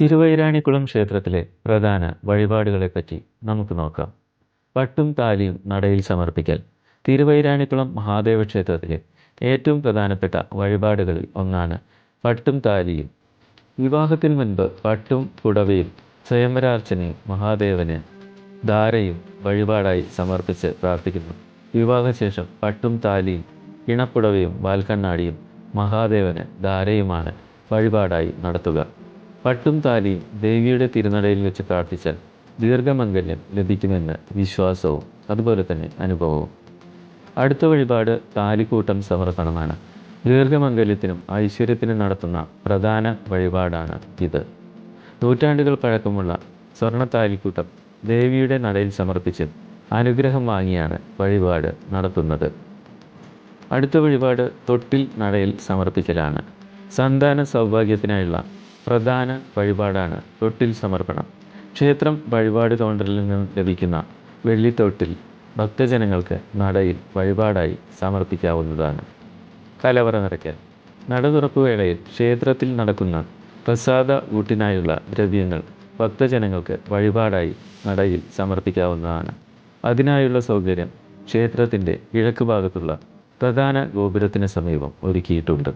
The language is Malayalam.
തിരുവൈരാണിക്കുളം ക്ഷേത്രത്തിലെ പ്രധാന വഴിപാടുകളെപ്പറ്റി നമുക്ക് നോക്കാം. പട്ടും താലിയും നടയിൽ സമർപ്പിക്കൽ. തിരുവൈരാണിക്കുളം മഹാദേവ ക്ഷേത്രത്തിലെ ഏറ്റവും പ്രധാനപ്പെട്ട വഴിപാടുകളിൽ ഒന്നാണ് പട്ടും താലിയും. വിവാഹത്തിന് മുൻപ് പട്ടും പുടവയും സ്വയംവരാർച്ചനയും മഹാദേവന് ധാരയും വഴിപാടായി സമർപ്പിച്ച് പ്രാർത്ഥിക്കുന്നു. വിവാഹശേഷം പട്ടും താലിയും ഇണപ്പുടവയും വാൽക്കണ്ണാടിയും മഹാദേവന് ധാരയുമാണ് വഴിപാടായി നടത്തുക. പട്ടും താലിയും ദേവിയുടെ തിരുനടയിൽ വെച്ച് പ്രാർത്ഥിച്ചാൽ ദീർഘമംഗല്യം ലഭിക്കുമെന്ന് വിശ്വാസവും അതുപോലെ തന്നെ അനുഭവവും. അടുത്ത വഴിപാട് താലിക്കൂട്ടം സമർപ്പണമാണ്. ദീർഘമംഗല്യത്തിനും ഐശ്വര്യത്തിനും നടത്തുന്ന പ്രധാന വഴിപാടാണ് ഇത്. നൂറ്റാണ്ടുകൾ പഴക്കമുള്ള സ്വർണ താലിക്കൂട്ടം ദേവിയുടെ നടയിൽ സമർപ്പിച്ച് അനുഗ്രഹം വാങ്ങിയാണ് വഴിപാട് നടത്തുന്നത്. അടുത്ത വഴിപാട് തൊട്ടിൽ നടയിൽ സമർപ്പിക്കലാണ്. സന്താന സൗഭാഗ്യത്തിനായുള്ള പ്രധാന വഴിപാടാണ് തൊട്ടിൽ സമർപ്പണം. ക്ഷേത്രം വഴിപാട് കൗണ്ടറിൽ നിന്നും ലഭിക്കുന്ന വെള്ളിത്തൊട്ടിൽ ഭക്തജനങ്ങൾക്ക് നടയിൽ വഴിപാടായി സമർപ്പിക്കാവുന്നതാണ്. കലവറ നിറയ്ക്കൽ. നട തുറപ്പ് വേളയിൽ ക്ഷേത്രത്തിൽ നടക്കുന്ന പ്രസാദ ഊട്ടിനായുള്ള ദ്രവ്യങ്ങൾ ഭക്തജനങ്ങൾക്ക് വഴിപാടായി നടയിൽ സമർപ്പിക്കാവുന്നതാണ്. അതിനായുള്ള സൗകര്യം ക്ഷേത്രത്തിന്റെ കിഴക്ക് ഭാഗത്തുള്ള പ്രധാന ഗോപുരത്തിന് സമീപം ഒരുക്കിയിട്ടുണ്ട്.